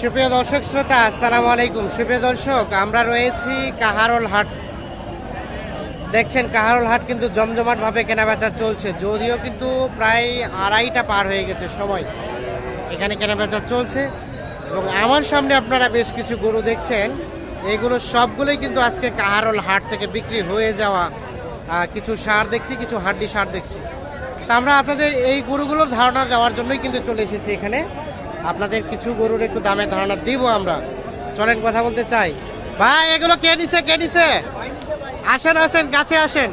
সুপ্রিয় দর্শক শ্রোতা, আসসালামু আলাইকুম। সুপ্রিয় দর্শক, আমরা রয়েছি কাহারল হাট। দেখছেন, কাহারল হাট কিন্তু জমজমাটভাবে কেনাবেচা চলছে। যদিও কিন্তু প্রায় আড়াইটা পার হয়ে গেছে সময়। এখানে কেনাবেচা চলছে এবং আমার সামনে আপনারা বেশ কিছু গরু দেখছেন। এগুলো সবগুলোই কিন্তু আজকে কাহারল হাট থেকে বিক্রি হয়ে যাওয়া কিছু সার দেখছি, কিছু হাড্ডি সার দেখছি। তা আমরা আপনাদের এই গরুগুলোর ধারণা দেওয়ার জন্যই কিন্তু চলে এসেছি এখানে। আপনাদের কিছু গরুর একটু দামের ধারণা দিব আমরা। চলেন কথা বলতে চাই। ভাই এগুলো কে নিছে কে নিছে? আসেন আসেন কাছে আসেন।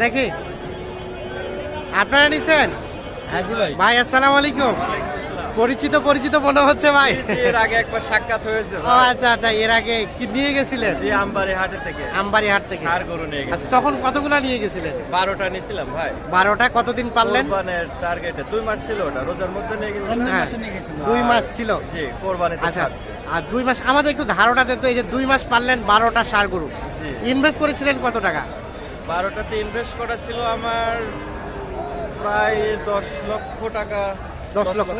দেখি। আপনারা নিছেন? হ্যাঁ ভাই আসসালামু আলাইকুম। পরিচিত পরিচিত মনে হচ্ছে ভাই। এর আগে একবার সাক্ষাৎ হয়েছে ও আচ্ছা আচ্ছা এর আগে কি নিয়ে গেছিলেন? জি আমবাড়ি হাটে থেকে। আমবাড়ি হাট থেকে। আর গরু নিয়ে আচ্ছা গেছি তখন কতগুলা নিয়ে গেছিলেন? বারোটা নিয়েছিলাম ভাই। বারোটা কতদিন পারলেন কোরবানের টার্গেটে দুই মাস ছিল ওটা রোজার মধ্যে নিয়ে গেছিলাম। হ্যাঁ দুই মাস ছিল। জি কোরবানিতে আচ্ছা আর দুই মাস আমাদের একটু ধারণা দেন তো এই যে দুই মাস পারলেন বারোটা সার গরু। জি। ইনভেস্ট করেছিলেন কত টাকা? বারোটাতে ইনভেস্ট করা ছিল আমার প্রায় দশ লক্ষ টাকা। দশ লক্ষ।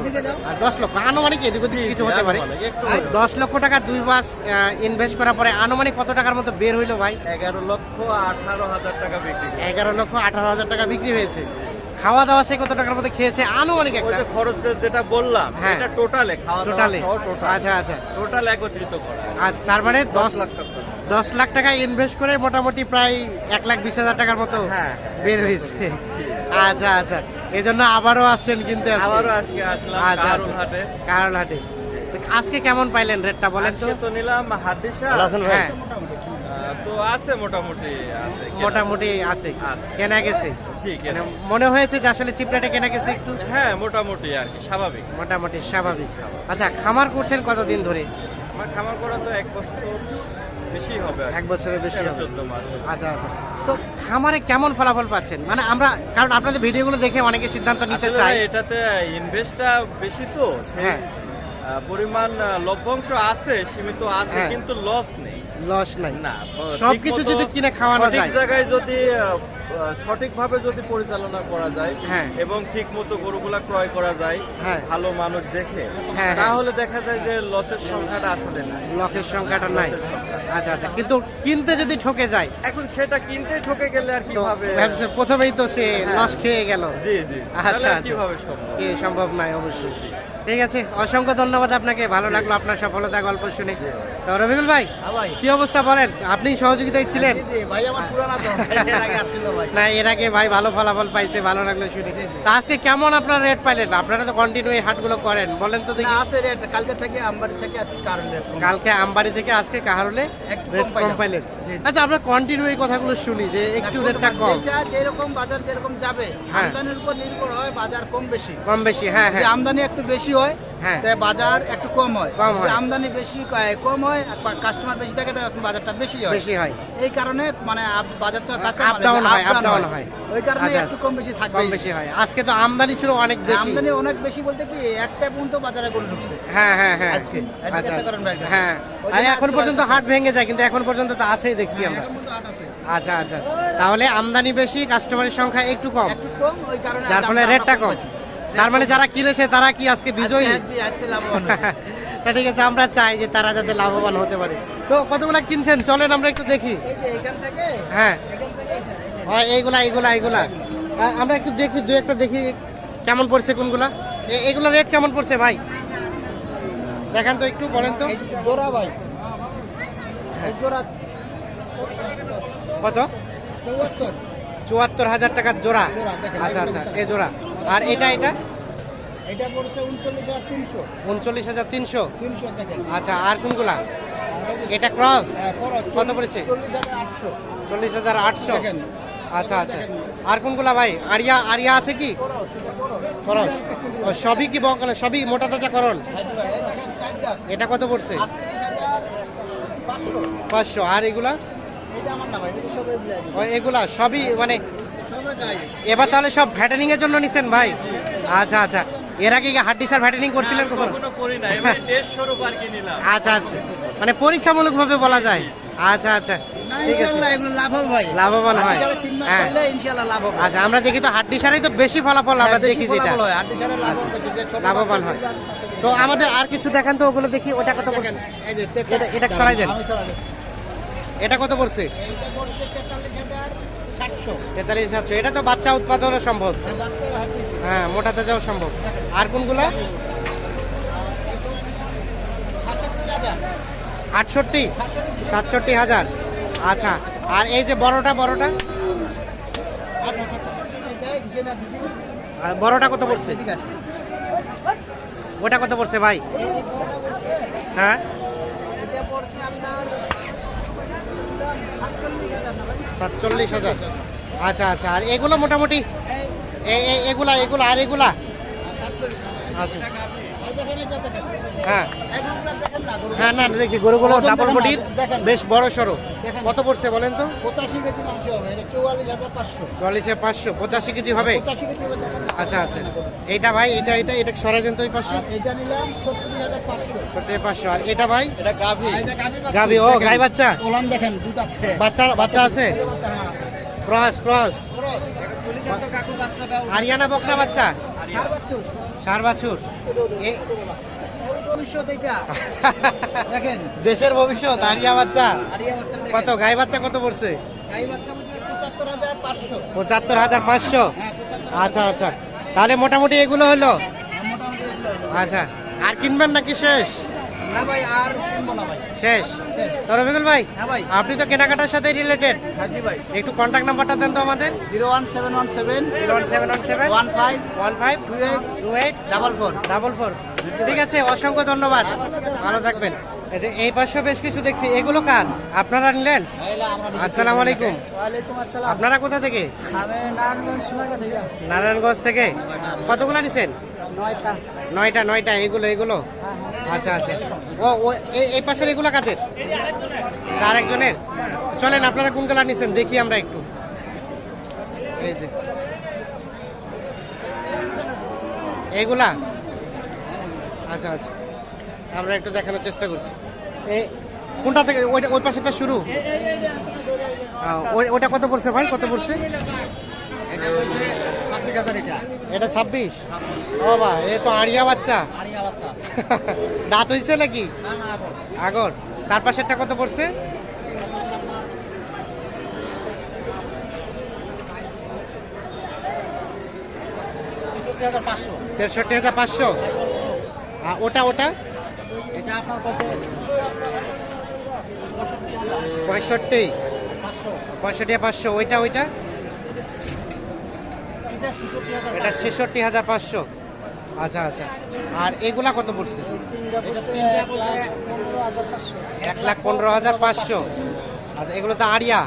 আর দশ লক্ষ। আনুমানিক এদিক ওদিক কিছু হতে পারে। দশ লক্ষ টাকা দুই মাস ইনভেস্ট করার পরে আনুমানিক কত টাকার মতো বের হইল ভাই? এগারো লক্ষ আঠারো হাজার টাকা বিক্রি এগারো লক্ষ আঠারো হাজার টাকা বিক্রি হয়েছে। খাওয়া দাওয়া সে কত টাকার মতো খেয়েছে? আনুমানিক একটা। খরচ যেটা বললাম হ্যাঁ। এটা টোটালে খাওয়া টোটালে আচ্ছা আচ্ছা। টোটাল একত্রিত করা। আর তার মানে দশ লাখ টাকা। দশ লাখ টাকা ইনভেস্ট করে মোটামুটি প্রায় এক লাখ বিশ হাজার টাকার মতো হ্যাঁ। বের হয়েছে। আচ্ছা আচ্ছা। এই জন্য আবারও আসছেন কিন্তু আজকে। আবারও আজকে আসলাম আচ্ছা কারণ আচ্ছা। হাটে কারণ হাটে তো আজকে কেমন পাইলেন রেটটা বলেন তো? তো নিলাম হাড্ডিসা। হ্যাঁ। তো আছে মোটামুটি আছে কেনা। মোটামুটি আছে। কেনা গেছে? জি মানে মনে হয়েছে যে আসলে চিপড়াটা কেনা গেছে একটু? হ্যাঁ মোটামুটি আর কি স্বাভাবিক। মোটামুটি স্বাভাবিক। আচ্ছা খামার করছেন কতদিন ধরে? আমার খামার করা তো এক বছর বেশি হবে এক বছরের বেশি হবে। চোদ্দ মাস। আচ্ছা আচ্ছা। তো খামারে কেমন ফলাফল পাচ্ছেন? মানে আমরা কারণ আপনাদের ভিডিওগুলো দেখে অনেকে সিদ্ধান্ত নিতে চাই এটাতে ইনভেস্টটা বেশি তো হ্যাঁ। পরিমাণ লভ্যাংশ আছে সীমিত আছে হ্যাঁ। কিন্তু লস নেই। লস নাই। না সবকিছু যদি কিনে খাওয়ানো যায়। জায়গায় যদি সঠিক ভাবে যদি পরিচালনা করা যায় হ্যাঁ। এবং ঠিক মতো গরুগুলা ক্রয় করা যায় হ্যাঁ। ভালো মানুষ দেখে হ্যাঁ। তাহলে দেখা যায় যে লসের সংখ্যাটা আসলে নাই। লকের সংখ্যাটা নাই। আচ্ছা আচ্ছা। কিন্তু কিনতে যদি ঠকে যায় এখন সেটা কিনতে ঠকে গেলে আর কীভাবে প্রথমেই তো সে লস খেয়ে গেল। জি জি। আচ্ছা, আচ্ছা। কীভাবে সম্ভব? কি সম্ভব নয় অবশ্যই। ঠিক আছে অসংখ্য ধন্যবাদ আপনাকে ভালো লাগল আপনার সফলতা গল্প শুনে। তো রবিকুল ভাই কি অবস্থা বলেন? আপনি সহযোগিতায় ছিলেন? না এর আগে ভাই ভালো ফলাফল পাইছে ভালো লাগল শুনে। তা আজকে কেমন আপনার রেট পাইলেন? আপনারা তো কন্টিনিউ এই হাটগুলো করেন বলেন তো দেখি। আছে রেট কালকে থেকে আমবাড়ি থেকে আছে কারণ কালকে আমবাড়ি থেকে আজকে কাহারলে একটু রেট কম পাইলেন। আচ্ছা আমরা কন্টিনিউ এই কথাগুলো শুনি যে একটু রেটটা কম। যেরকম বাজার যেরকম যাবে হ্যাঁ। আমদানির উপর নির্ভর হয় বাজার কম বেশি। কম বেশি হ্যাঁ হ্যাঁ। আমদানি একটু বেশি হয় হ্যাঁ। তাই বাজার একটু কম হয়। হয়। আমদানি বেশি কম হয় কাস্টমার বেশি থাকে বাজারটা বেশি হয়। বেশি হয়। এই কারণে মানে বাজার তো কাঁচা মাল, হয়, down down হয়। ওই কারণে আচ্ছা, একটু কম বেশি থাকবে কম বেশি হয়। আজকে তো আমদানি ছিল অনেক বেশি। আমদানি অনেক বেশি বলতে কি একটা পর্যন্ত বাজারে গরু ঢুকছে। হ্যাঁ হ্যাঁ হ্যাঁ। আজকে। আচ্ছা গেছে। হ্যাঁ। আর এখন পর্যন্ত হাট ভেঙে যায় কিন্তু এখন পর্যন্ত তো আছেই দেখছি আমরা। আট আছে। আচ্ছা আচ্ছা। তাহলে আমদানি বেশি কাস্টমারের সংখ্যা একটু কম। একটু কম ওই কারণে যার ফলে রেটটা কম। তার মানে যারা কিনেছে তারা কি আজকে বিজয়ী? তা ঠিক আছে আমরা চাই যে তারা যাতে লাভবান হতে পারে। তো কতগুলা কিনছেন? চলেন আমরা একটু দেখি। হ্যাঁ। হয় এইগুলা এইগুলা এইগুলা। আমরা একটু দেখি দু একটা দেখি কেমন পড়ছে কোনগুলা। এগুলো রেট কেমন পড়ছে ভাই? দেখান তো একটু বলেন তো। এই জোড়া ভাই। কত? চৌয়াত্তর। চুয়াত্তর হাজার টাকার জোড়া, আচ্ছা আচ্ছা এ জোড়া। আর এটা এটা? এটা পড়ছে উনচল্লিশ হাজার তিনশো। উনচল্লিশ হাজার তিনশো? তিনশো আচ্ছা আর কোনগুলা? এটা ক্রস হ্যাঁ, কত পড়েছে? চল্লিশ হাজার আটশো। আচ্ছা আচ্ছা। আর কোনগুলা ভাই? আরিয়া আরিয়া আছে কি? খরচ সবই কি বকলে সবই মোটা তাজা করণ? দাগ। এটা কত পড়ছে? পাঁচশো। আর এগুলা? এগুলো সবই মানে এবার তাহলে সব ভ্যাটেনিং এর জন্য নিছেন ভাই? আচ্ছা আচ্ছা। এর আগে কি হাড্ডি স্যার ভ্যাটেনিং করছিলেন কখনো? কখনো করি না এমনি টেস্ট স্বরূপ আর কি নিলাম। আচ্ছা আচ্ছা। মানে পরীক্ষামূলক ভাবে বলা যায়। আচ্ছা আচ্ছা। লাভবান হয়। হ্যাঁ। লাভ আচ্ছা আমরা দেখি তো হাড্ডি সারাই তো বেশি ফলাফল আমরা হ্যাঁ, দেখি যেটা। হয়, লাভবান হয়। তো আমাদের আর কিছু দেখান তো ওগুলো দেখি ওটা কত পড়ছে? দেখেন এই যে এটা- সরাই দেন। এটা কত পড়ছে? তেতাল্লিশ সাতশো। এটা তো বাচ্চা উৎপাদনও সম্ভব। বাচ্চা হাতি হ্যাঁ মোটাতে যাওয়া সম্ভব। আর কোনগুলা? আটষট্টি। সাতষট্টি হাজার। আচ্ছা আর এই যে বড়টা বড়টা? আর বড়টা কত পড়ছে? ওটা কত পড়ছে ভাই? হ্যাঁ? সাতচল্লিশ হাজার। আচ্ছা আচ্ছা। আর এগুলো মোটামুটি? এগুলা এগুলা আর এগুলা? আচ্ছা। হ্যাঁ। এই গরুটা দেখেন না গরু হ্যাঁ না দেখি গরুগুলো ডাবল বডির বেশ বড় সড়ো কত পড়ছে বলেন তো? পঁচাশি কেজি মাংস হবে চুয়াল্লিশ হাজার পাঁচশো। চল্লিশে পাঁচশো পঁচাশি কেজি হবে। আচ্ছা আচ্ছা। এইটা ভাই এটা এটা এটা সরাই দেন তো ওই পাশে। এটা নিলাম ছত্রিশ হাজার পাঁচশো। পাঁচশো। আর এটা ভাই? এটা গাভি। ও, গাই বাচ্চা? ওলান দেখেন দুধ আছে। বাচ্চা বাচ্চা আছে? হ্যাঁ। Cross cross. আরিয়ানা বকনা বাচ্চা? সার বাছুর। দেখেন দেশের ভবিষ্যৎ আরিয়া বাচ্চা। কত গাই বাচ্চা কত পড়ছে? পঁচাত্তর হাজার পাঁচশো। হ্যাঁ আচ্ছা আচ্ছা। তাহলে হ্যাঁ, মোটামুটি এগুলো হলো। আচ্ছা। আর কিনবেন নাকি শেষ? না ভাই আর কিনবো না ভাই। শেষ। শেষ। তো রবিকুল ভাই হ্যাঁ ভাই। আপনি তো কেনাকাটার সাথে রিলেটেড ভাই। একটু কন্ট্যাক্ট নাম্বারটা দেন তো আমাদের। Zero one seven one seven zero one seven one seven. One five one five. Two eight two eight. Double four. Double four. ঠিক আছে অসংখ্য ধন্যবাদ। ভালো থাকবেন। এই যে এই পাশে বেশ কিছু দেখছি। এগুলো কার? আপনারা নিলেন? আসসালামু আলাইকুম। আপনারা কোথা থেকে। নারায়ণগঞ্জ থেকে। কতগুলো নিছেন? নয়টা। নয়টা নয়টা। এগুলো এগুলো? আচ্ছা আচ্ছা। ও ও এই- পাশের এগুলো কাদের? আর একজনের চলেন, আপনারা কোন কালার নিছেন? দেখি আমরা একটু। এই যে। এইগুলা আচ্ছা আচ্ছা। আমরা একটু দেখানোর চেষ্টা করছি। এই কোনটা থেকে? ওইটা ওই পাশেটা শুরু? ওটা কত পড়ছে ভাই? কত পড়ছে? এটা। ছাব্বিশ? ও বা এ তো আড়িয়া বাচ্চা। দাঁত হইছে নাকি? আগর। তার পাশেরটা কত পড়ছে? তেষট্টি হাজার পাঁচশো। ওটা ওটা? পঁয়ষট্টি পঁয়ষট্টি। পাঁচশো। ওইটা ওইটা? এটা ছেষট্টি হাজার পাঁচশো। আচ্ছা আচ্ছা। আর এগুলা কত পড়ছে? এক লাখ পনেরো হাজার পাঁচশো। আচ্ছা এগুলো তো আড়িয়া।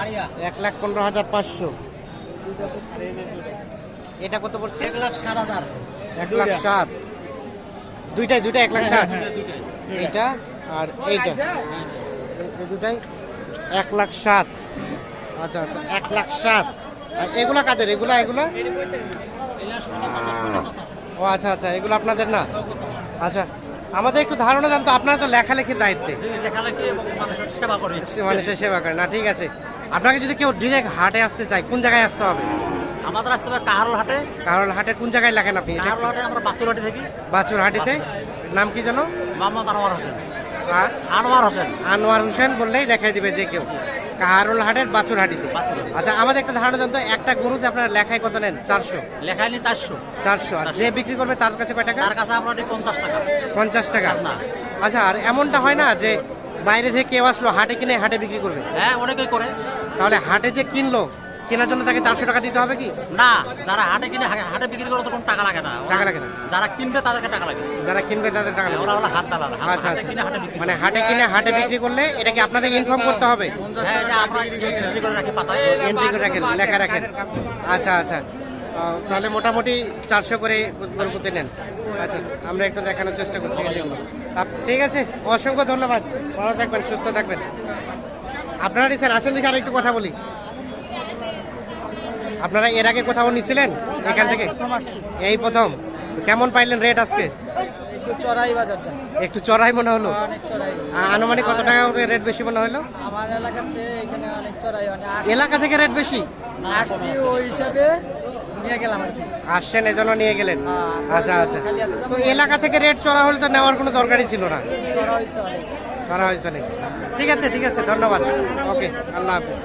আরিয়া এক লাখ পনেরো হাজার পাঁচশো। এটা কত পড়ছে? এক লাখ সাত হাজার। এক লাখ সাত দুইটাই দুইটাই এক লাখ সাত এইটা আর এইটা। এই- এই দুটাই? এক লাখ সাত আচ্ছা আচ্ছা এক লাখ সাত আর এগুলা কাদের? এগুলা এগুলা? ও আচ্ছা আচ্ছা এগুলো আপনাদের না? আচ্ছা আমাদের একটু ধারণা দেন তো আপনারা তো লেখালেখির দায়িত্বে। মানুষের সেবা করে করেন না ঠিক আছে। আপনাকে যদি কেউ ডিরেক্ট হাটে আসতে চায় কোন জায়গায় আসতে হবে? আমাদের আসতে হবে কাহারল হাটে। কারণ হাটে কোন জায়গায় লেখেন আপনি এটা? কাহারল হাটে আমরা বাসুরহাটি থাকি। বাছুর হাটিতে। নাম কি যেন? মোহাম্মদ আনোয়ার হোসেন। আর আনোয়ার হোসেন। আনোয়ার হোসেন বললেই দেখাই দিবে যে কেউ। কাহারুল হাটের বাছুর হাটিতে আচ্ছা আমাদের একটা ধারণা দেন তো একটা গরুতে আপনার লেখায় কত নেন? চারশো? লেখাইনি চারশো। চারশো। আর যে বিক্রি করবে তার কাছে কয় টাকা? তার কাছে আপনার পঞ্চাশ টাকা। পঞ্চাশ টাকা। আচ্ছা আর এমনটা হয় না যে বাইরে থেকে কেউ আসলো হাটে কিনে হাটে বিক্রি করবে? হ্যাঁ অনেকেই করে। তাহলে হাটে যে কিনলো কেনার জন্য তাকে চারশো টাকা দিতে হবে কি? না যারা হাটে কিনে হাটে বিক্রি করে তো কোনো টাকা লাগে না। টাকা লাগে না। যারা কিনবে তাদেরকে টাকা লাগে। যারা কিনবে তাদের টাকা লাগবে ওরা হলো হাত দালাল। হাট- আচ্ছা আচ্ছা। মানে হাটে কিনে হাটে বিক্রি করলে এটা কি আপনাদের ইনফর্ম করতে হবে? হ্যাঁ এটা আমরা বিক্রি করে রাখি পাতায় এন্ট্রি করে রাখেন লেখা রাখেন। আচ্ছা আচ্ছা। তাহলে মোটামুটি চারশো করে গরু নেন। আচ্ছা আমরা একটু দেখানোর চেষ্টা করছি। আপ- ঠিক আছে অসংখ্য ধন্যবাদ। ভালো থাকবেন সুস্থ থাকবেন। আপনারা স্যার আসেন দেখে আর একটু কথা বলি। আপনারা এর আগে কোথাও নিচ্ছিলেন এখান থেকে? এই প্রথম। কেমন পাইলেন রেট আজকে? একটু চড়াই বাজারটা। একটু চড়াই মনে হলো? আনুমানিক কত টাকা রেট বেশি মনে হলো? আমার এলাকার চেয়ে এখানে অনেক চড়াই এলাকা থেকে রেট বেশি? আসছি ওই হিসাবে নিয়ে গেলাম আসছেন এজন্য নিয়ে গেলেন? হ্যাঁ। আচ্ছা আচ্ছা। তো এলাকা থেকে রেট চড়া হলে তো নেওয়ার কোনো দরকারই ছিল না? চড়া হয়েছে ঠিক আছে ঠিক আছে ধন্যবাদ। ওকে আল্লাহ হাফিজ।